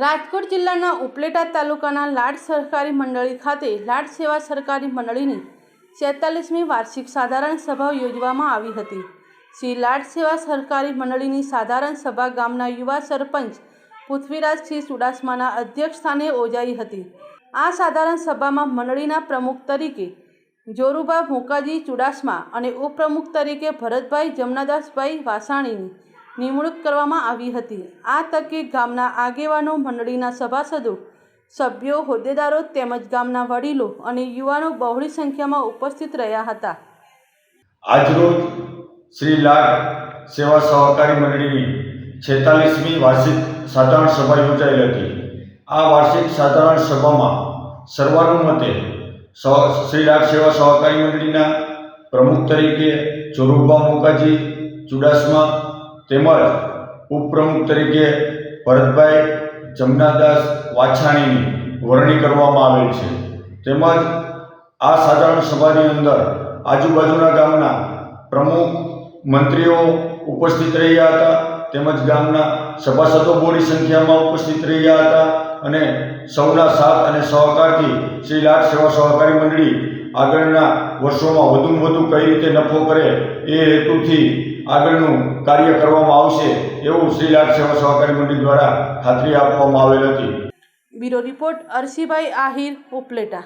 રાજકોટ જિલ્લાના ઉપલેટા તાલુકાના લાડ સહકારી મંડળી ખાતે લાડ સેવા સરકારી મંડળીની છેતાલીસમી વાર્ષિક સાધારણ સભા યોજવામાં આવી હતી. શ્રી લાડ સેવા સરકારી મંડળીની સાધારણ સભા ગામના યુવા સરપંચ પૃથ્વીરાજસિંહ ચુડાસમાના અધ્યક્ષ સ્થાને યોજાઈ હતી. આ સાધારણ સભામાં મંડળીના પ્રમુખ તરીકે જોરુબા ભોકાજી ચુડાસમા અને ઉપપ્રમુખ તરીકે ભરતભાઈ જમનાદાસભાઈ વાસાણીની નિમણૂક કરવામાં આવી હતી. આ તકે ગામના આગેવાનો, મંડળીના સભાસદો, સભ્યો, હોદ્દેદારો તેમજ ગામના વડીલો અને યુવાનો બહોળી સંખ્યામાં ઉપસ્થિત રહ્યા હતા. આજરોજ શ્રી લાડ સેવા સહકારી મંડળીની છેતાલીસમી વાર્ષિક સાધારણ સભા યોજાઈ હતી. આ વાર્ષિક સાધારણ સભામાં સર્વાનુમતે શ્રી લાડ સેવા સહકારી મંડળીના પ્રમુખ તરીકે, ચોરુબા મુકાજી ચુડાસમા તેમજ ઉપપ્રમુખ તરીકે ભરતભાઈ જમનાદાસ વાછાણીની વરણી કરવામાં આવેલ છે. તેમજ આ સાધારણ સભાની અંદર આજુબાજુના ગામના પ્રમુખ મંત્રીઓ ઉપસ્થિત રહ્યા હતા. તેમજ ગામના સભાસદો બોડી સંખ્યામાં ઉપસ્થિત રહ્યા હતા અને સૌના સાથ અને સહકારથી શ્રી લાટ સેવા સહકારી મંડળી આગળના વર્ષોમાં વધુમાં વધુ કઈ રીતે નફો કરે એ હેતુથી આગળનું કાર્ય કરવામાં આવશે એવું શ્રી લાડ સેવા સહકારી મંડળ દ્વારા ખાતરી આપવામાં આવેલ હતી. Bureau report Arsibhai Ahir Upleta.